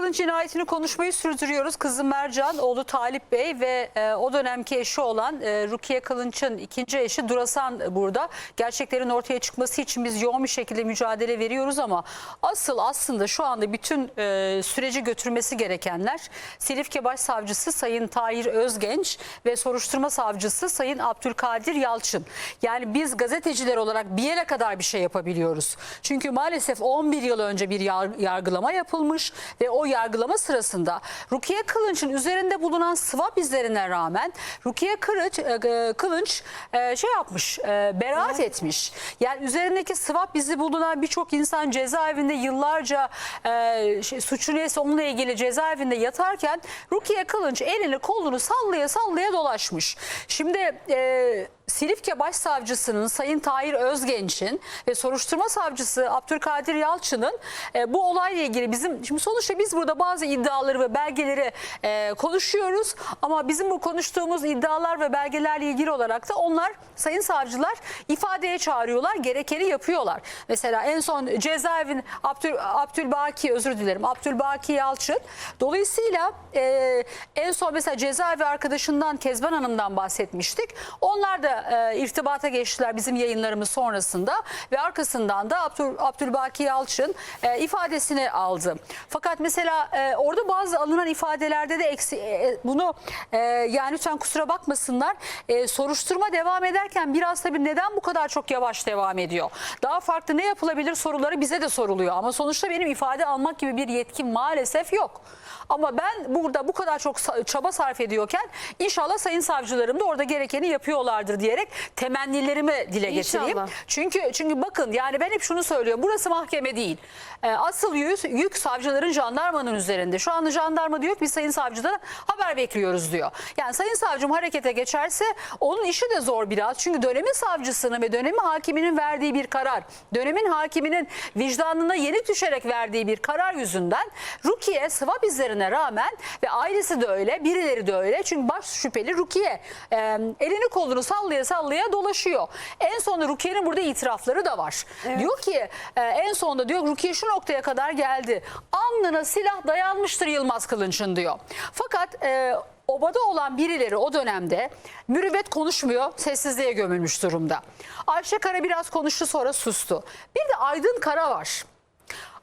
Kılınç cinayetini konuşmayı sürdürüyoruz. Kızı Mercan, oğlu Talip Bey ve e, o dönemki eşi olan e, Rukiye Kılınç'ın ikinci eşi Durasan burada. Gerçeklerin ortaya çıkması için biz yoğun bir şekilde mücadele veriyoruz ama asıl aslında şu anda bütün e, süreci götürmesi gerekenler Silifke Başsavcısı Sayın Tahir Özgenç ve soruşturma savcısı Sayın Abdülkadir Yalçın. Yani biz gazeteciler olarak bir yere kadar bir şey yapabiliyoruz. Çünkü maalesef 11 yıl önce bir yar- yargılama yapılmış ve o yargılama sırasında Rukiye Kılınç'ın üzerinde bulunan swap izlerine rağmen Rukiye Kılıç, e, e, Kılınç e, şey yapmış, e, beraat etmiş. Yani üzerindeki swap izi bulunan birçok insan cezaevinde yıllarca e, şey, suçu neyse onunla ilgili cezaevinde yatarken Rukiye Kılınç elini kolunu sallaya sallaya dolaşmış. Şimdi e, Silifke Başsavcısının Sayın Tahir Özgenç'in ve soruşturma savcısı Abdülkadir Yalçın'ın e, bu olayla ilgili bizim şimdi sonuçta biz burada bazı iddiaları ve belgeleri e, konuşuyoruz ama bizim bu konuştuğumuz iddialar ve belgelerle ilgili olarak da onlar sayın savcılar ifadeye çağırıyorlar gerekeni yapıyorlar. Mesela en son cezaevin Abdül, Abdülbaki özür dilerim Abdülbaki Yalçın dolayısıyla e, en son mesela cezaevi arkadaşından Kezban Hanım'dan bahsetmiştik. Onlar da e, irtibata geçtiler bizim yayınlarımız sonrasında ve arkasından da Abdül, Abdülbaki Yalçın e, ifadesini aldı. Fakat mesela e, orada bazı alınan ifadelerde de eksi, e, bunu e, yani lütfen kusura bakmasınlar e, soruşturma devam ederken biraz tabii neden bu kadar çok yavaş devam ediyor? Daha farklı ne yapılabilir soruları bize de soruluyor ama sonuçta benim ifade almak gibi bir yetkim maalesef yok. Ama ben burada bu kadar çok çaba sarf ediyorken inşallah sayın savcılarım da orada gerekeni yapıyorlardır diyerek temennilerimi dile getireyim. İnşallah. Çünkü çünkü bakın yani ben hep şunu söylüyorum. Burası mahkeme değil. Ee, asıl yük, yük savcıların jandarmanın üzerinde. Şu anda jandarma diyor ki biz sayın savcıdan haber bekliyoruz diyor. Yani sayın savcım harekete geçerse onun işi de zor biraz. Çünkü dönemin savcısının ve dönemin hakiminin verdiği bir karar, dönemin hakiminin vicdanına yenik düşerek verdiği bir karar yüzünden Rukiye swap izlerine rağmen ve ailesi de öyle, birileri de öyle. Çünkü baş şüpheli Rukiye e, elini kolunu sallaya sallaya dolaşıyor. En sonunda Rukiye'nin burada itirafları da var. Diyor ki e, en sonunda diyor Rukiye şu noktaya kadar geldi. Alnına silah dayanmıştır Yılmaz Kılınç'ın diyor. Fakat e, obada olan birileri o dönemde mürüvvet konuşmuyor, sessizliğe gömülmüş durumda. Ayşe Kara biraz konuştu sonra sustu. Bir de Aydın Kara var.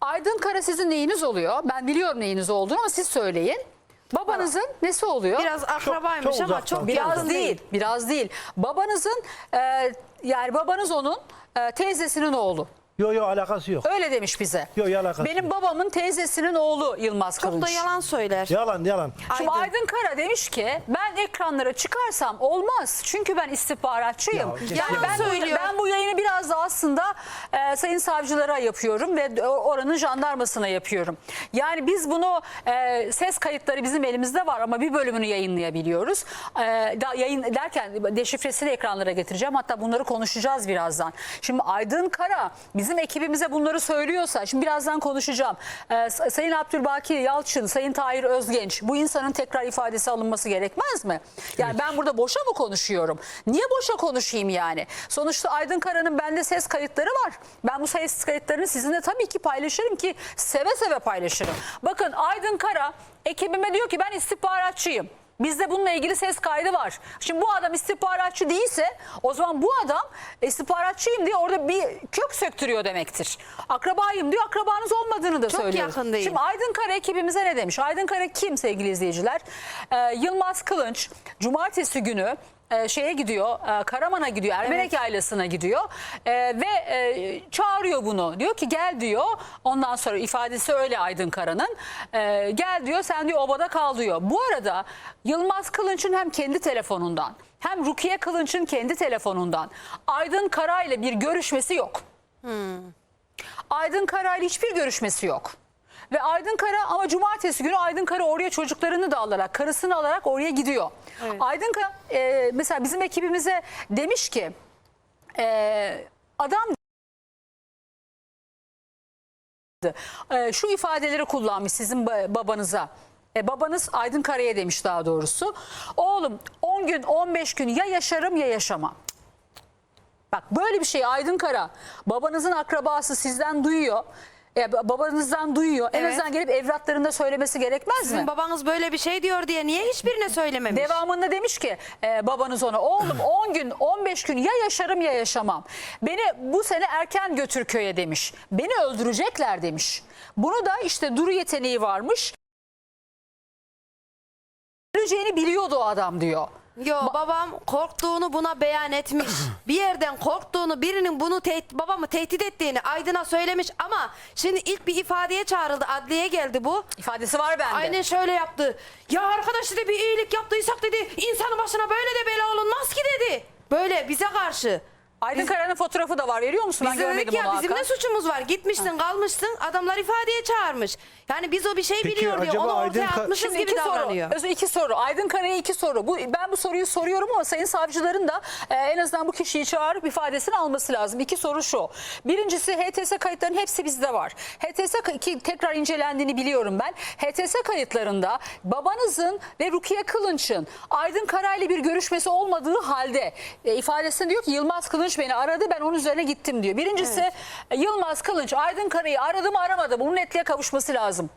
Aydın Kara sizin neyiniz oluyor? Ben biliyorum neyiniz olduğunu ama siz söyleyin. Babanızın nesi oluyor? Biraz akrabaymış çok ama uzaktan. çok Biraz yakın değil, biraz değil. Babanızın e, yani babanız onun e, teyzesinin oğlu. Yok yok alakası yok. Öyle demiş bize. Yok, yok, alakası Benim yok. babamın teyzesinin oğlu Yılmaz Çok Kılınç. da yalan söyler. Yalan yalan. Şimdi Aydın. Aydın Kara demiş ki ben ekranlara çıkarsam olmaz. Çünkü ben istihbaratçıyım. Ya, yani Yalan ben, söylüyor. ben bu yayını biraz da aslında e, sayın savcılara yapıyorum ve oranın jandarmasına yapıyorum. Yani biz bunu e, ses kayıtları bizim elimizde var ama bir bölümünü yayınlayabiliyoruz. E, da, yayın derken deşifresini ekranlara getireceğim. Hatta bunları konuşacağız birazdan. Şimdi Aydın Kara bizim ekibimize bunları söylüyorsa şimdi birazdan konuşacağım. E, Sayın Abdülbaki Yalçın, Sayın Tahir Özgenç bu insanın tekrar ifadesi alınması gerekmez mi? Yani ben burada boşa mı konuşuyorum? Niye boşa konuşayım yani? Sonuçta Aydın Kara'nın bende ses kayıtları var. Ben bu ses kayıtlarını sizinle tabii ki paylaşırım ki seve seve paylaşırım. Bakın Aydın Kara ekibime diyor ki ben istihbaratçıyım. Bizde bununla ilgili ses kaydı var. Şimdi bu adam istihbaratçı değilse o zaman bu adam istihbaratçıyım diye orada bir kök söktürüyor demektir. Akrabayım diyor akrabanız olmadığını da Çok söylüyoruz. yakındayım. Şimdi Aydın Kara ekibimize ne demiş? Aydın Kara kim sevgili izleyiciler? Ee, Yılmaz Kılınç cumartesi günü e, şeye gidiyor, e, Karaman'a gidiyor, Ermenek Yaylası'na gidiyor E, ve e, çağırıyor bunu. Diyor ki gel diyor. Ondan sonra ifadesi öyle Aydın Kara'nın. E, gel diyor sen diyor obada kal diyor. Bu arada Yılmaz Kılınç'ın hem kendi telefonundan hem Rukiye Kılınç'ın kendi telefonundan Aydın Kara ile bir görüşmesi yok. Aydın Kara ile hiçbir görüşmesi yok. Ve Aydın Kara ama cumartesi günü Aydın Kara oraya çocuklarını da alarak, karısını alarak oraya gidiyor. Aydın Kara e, mesela bizim ekibimize demiş ki e, adam e, şu ifadeleri kullanmış sizin ba- babanıza. E, babanız Aydın Kara'ya demiş daha doğrusu. Oğlum 10 gün 15 gün ya yaşarım ya yaşamam. Bak böyle bir şey Aydın Kara babanızın akrabası sizden duyuyor. E, ba- babanızdan duyuyor. En Evet. azından gelip evlatlarında söylemesi gerekmez mi? Sizin babanız böyle bir şey diyor diye niye hiçbirine söylememiş? Devamında demiş ki e, babanız ona oğlum 10 gün 15 gün ya yaşarım ya yaşamam. Beni bu sene erken götür köye demiş. Beni öldürecekler demiş. Bunu da işte duru yeteneği varmış. Öleceğini biliyordu o adam diyor. Yo babam korktuğunu buna beyan etmiş. bir yerden korktuğunu birinin bunu tehdit, babamı tehdit ettiğini Aydın'a söylemiş ama şimdi ilk bir ifadeye çağrıldı adliyeye geldi bu. İfadesi var bende. Aynen şöyle yaptı. Ya arkadaş dedi bir iyilik yaptıysak dedi insanın başına böyle de bela olunmaz ki dedi. Böyle bize karşı. Aydın Kara'nın fotoğrafı da var. Veriyor musun? Ben Biz dedik görmedim ya onu bizim Hakan. ne suçumuz var? Gitmişsin kalmışsın adamlar ifadeye çağırmış. Yani biz o bir şey Peki biliyor acaba onu Aydın ortaya Ka- atmışız Şimdi gibi iki soru. davranıyor. Özür iki soru. Aydın Kara'ya iki soru. Bu ben bu soruyu soruyorum ama sayın savcıların da e, en azından bu kişiyi çağırıp ifadesini alması lazım. İki soru şu. Birincisi HTS kayıtlarının hepsi bizde var. HTS kay- ki tekrar incelendiğini biliyorum ben. HTS kayıtlarında babanızın ve Rukiye Kılınç'ın Aydın Kara ile bir görüşmesi olmadığı halde e, ifadesinde diyor ki Yılmaz Kılınç beni aradı ben onun üzerine gittim diyor. Birincisi Yılmaz Kılınç Aydın Kara'yı aradı mı aramadı mı bunun netliğe kavuşması lazım.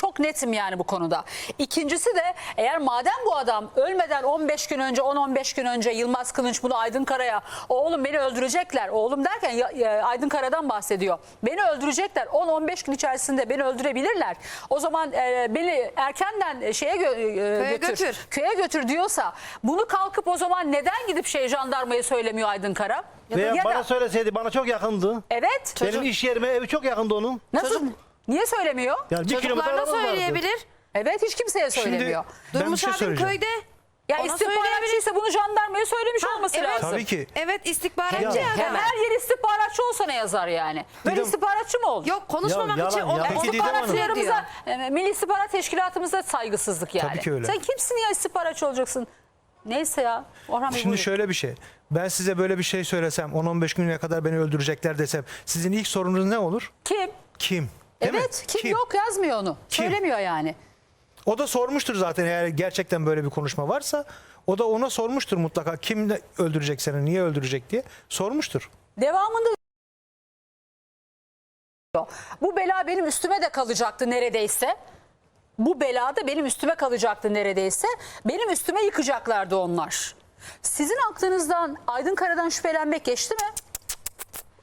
Çok netim yani bu konuda. İkincisi de eğer madem bu adam ölmeden 15 gün önce 10-15 gün önce Yılmaz Kılınç bunu Aydın Kara'ya oğlum beni öldürecekler. Oğlum derken ya- ya Aydın Kara'dan bahsediyor. Beni öldürecekler 10-15 gün içerisinde beni öldürebilirler. O zaman e, beni erkenden e, şeye gö- e, götür, götür. Köye götür diyorsa bunu kalkıp o zaman neden gidip şey jandarmaya söylemiyor Aydın Kara? Veya Ya da- bana söyleseydi bana çok yakındı. Evet. Benim iş yerime evi çok yakındı onun. Nasıl? Çocuk- Niye söylemiyor? Yani bir kilometre aramız vardı. söyleyebilir. Evet hiç kimseye söylemiyor. ben bir Durmuş şey abim söyleyeceğim. köyde. Ya Ona istihbaratçıysa bunu jandarmaya söylemiş Ha, olması evet. lazım. Tabii ki. Evet istihbaratçı Ya, hemen. her yer istihbaratçı olsa ne yazar yani? Böyle de- istihbaratçı mı olur? Yok konuşmamak Ya, için yalan, o, yalan. onu Peki Didem Hanım. istihbaratçılarımıza İstihbaratçılarımıza, e, Milli İstihbarat Teşkilatımıza saygısızlık yani. Tabii ki öyle. Sen kimsin ya istihbaratçı olacaksın? Neyse ya. Orhan Bey Şimdi buyurun. şöyle bir şey. Ben size böyle bir şey söylesem 10-15 güne kadar beni öldürecekler desem sizin ilk sorunuz ne olur? Kim? Kim? Değil evet mi? kim, yok yazmıyor onu. Kim? Söylemiyor yani. O da sormuştur zaten eğer gerçekten böyle bir konuşma varsa. O da ona sormuştur mutlaka kim öldürecek seni, niye öldürecek diye sormuştur. Devamında bu bela benim üstüme de kalacaktı neredeyse. Bu bela da benim üstüme kalacaktı neredeyse. Benim üstüme yıkacaklardı onlar. Sizin aklınızdan Aydın Kara'dan şüphelenmek geçti mi?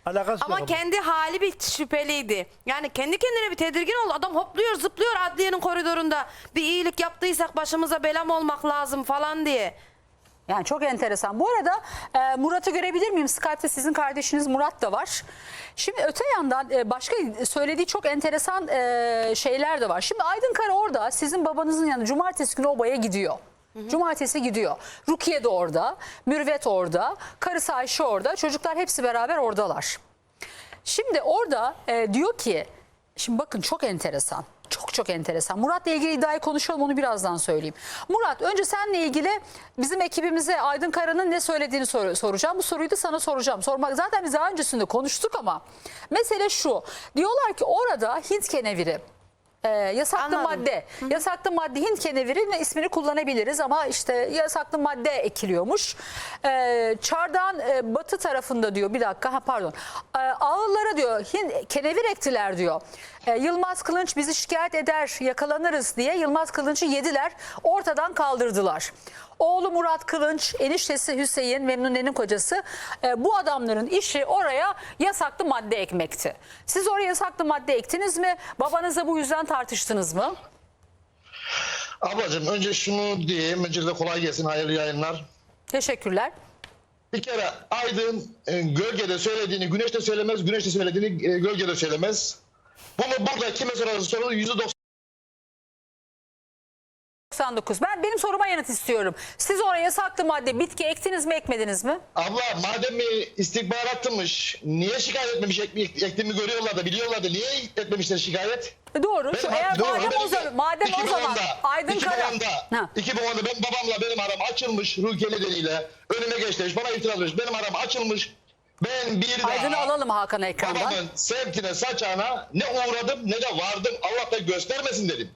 Alakası ama yok. kendi hali bir şüpheliydi. Yani kendi kendine bir tedirgin oldu. Adam hopluyor zıplıyor adliyenin koridorunda. Bir iyilik yaptıysak başımıza belam olmak lazım falan diye. Yani çok enteresan. Bu arada e, Murat'ı görebilir miyim? Skype'te sizin kardeşiniz Murat da var. Şimdi öte yandan e, başka söylediği çok enteresan e, şeyler de var. Şimdi Aydın Kara orada sizin babanızın yanında cumartesi günü obaya gidiyor. Cumartesi gidiyor. Rukiye de orada, Mürvet orada, karısı Ayşe orada. Çocuklar hepsi beraber oradalar. Şimdi orada e, diyor ki, şimdi bakın çok enteresan. Çok çok enteresan. Murat'la ilgili iddiayı konuşalım onu birazdan söyleyeyim. Murat önce seninle ilgili bizim ekibimize Aydın Kara'nın ne söylediğini sor- soracağım. Bu soruyu da sana soracağım. Sormak zaten biz daha öncesinde konuştuk ama mesele şu. Diyorlar ki orada Hint keneviri e, yasaklı Anladım. madde. Yasaklı madde Hint keneviri ismini kullanabiliriz ama işte yasaklı madde ekiliyormuş. E, çardağın e, batı tarafında diyor bir dakika ha pardon. E, ağıllara diyor Hint kenevir ektiler diyor. E, Yılmaz Kılınç bizi şikayet eder yakalanırız diye Yılmaz Kılınç'ı yediler ortadan kaldırdılar. Oğlu Murat Kılınç, eniştesi Hüseyin, Memnune'nin kocası e, bu adamların işi oraya yasaklı madde ekmekti. Siz oraya yasaklı madde ektiniz mi? Babanızla bu yüzden tartıştınız mı? Ablacığım önce şunu diyeyim. Öncelikle kolay gelsin. Hayırlı yayınlar. Teşekkürler. Bir kere Aydın e, gölgede söylediğini güneşte söylemez, güneşte söylediğini e, gölgede söylemez. Bunu burada kime sorarsa sorun %90 99. Ben benim soruma yanıt istiyorum. Siz oraya yasaklı madde bitki ektiniz mi ekmediniz mi? Abla madem istihbaratmış, niye şikayet etmemiş ek, ektiğimi görüyorlar da biliyorlar da niye etmemişler şikayet? E, Doğru. Şu, Benim- eğer doğru. madem o zaman, madem o zaman 2010'da, Aydın Kara. 2010'da, Ha. 2010'da ben babamla benim aram açılmış Rukiye nedeniyle önüme geçti. Bana itiraz etmiş. Benim aram açılmış. Ben bir daha Aydın'ı alalım Hakan ekrandan. babamın sevkine saçağına ne uğradım ne de vardım. Allah da göstermesin dedim.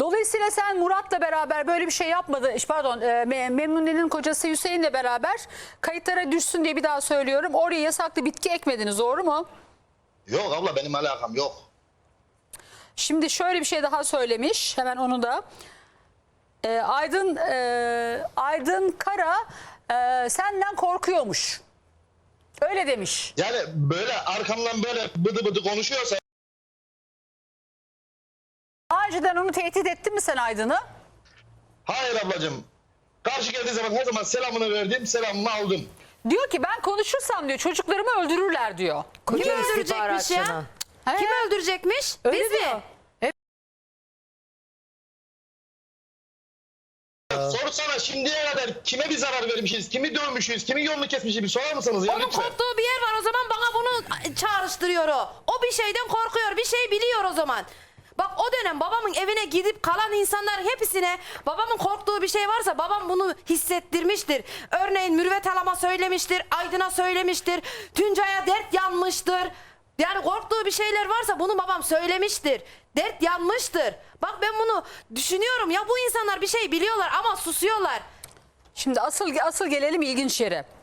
Dolayısıyla sen Murat'la beraber böyle bir şey yapmadın. iş- Pardon, e, Me- Memnune'nin kocası Hüseyin'le beraber kayıtlara düşsün diye bir daha söylüyorum. Oraya yasaklı bitki ekmediniz, doğru mu? Yok abla benim alakam yok. Şimdi şöyle bir şey daha söylemiş. Hemen onu da. Ee, Aydın e, Aydın Kara e, senden korkuyormuş. Öyle demiş. Yani böyle arkamdan böyle bıdı bıdı konuşuyorsa Daha önceden onu tehdit ettin mi sen Aydın'ı? hayır ablacığım. Karşı geldiği zaman her zaman selamını verdim, selamımı aldım. Diyor ki ben konuşursam diyor çocuklarımı öldürürler diyor. Kim öldürecekmiş ya? He? Kim öldürecekmiş? Öyle Biz diyor. mi? Sorsana şimdiye kadar kime bir zarar vermişiz, kimi dövmüşüz, kimin yolunu kesmişiz bir sorar mısınız ya Onun lütfen? korktuğu bir yer var o zaman bana bunu çağrıştırıyor o. O bir şeyden korkuyor, bir şey biliyor o zaman. Bak o dönem babamın evine gidip kalan insanların hepsine babamın korktuğu bir şey varsa babam bunu hissettirmiştir. Örneğin Mürvet Halam'a söylemiştir, Aydın'a söylemiştir, Tuncay'a dert yanmıştır. Yani korktuğu bir şeyler varsa bunu babam söylemiştir. Dert yanmıştır. Bak ben bunu düşünüyorum ya bu insanlar bir şey biliyorlar ama susuyorlar. Şimdi asıl asıl gelelim ilginç yere.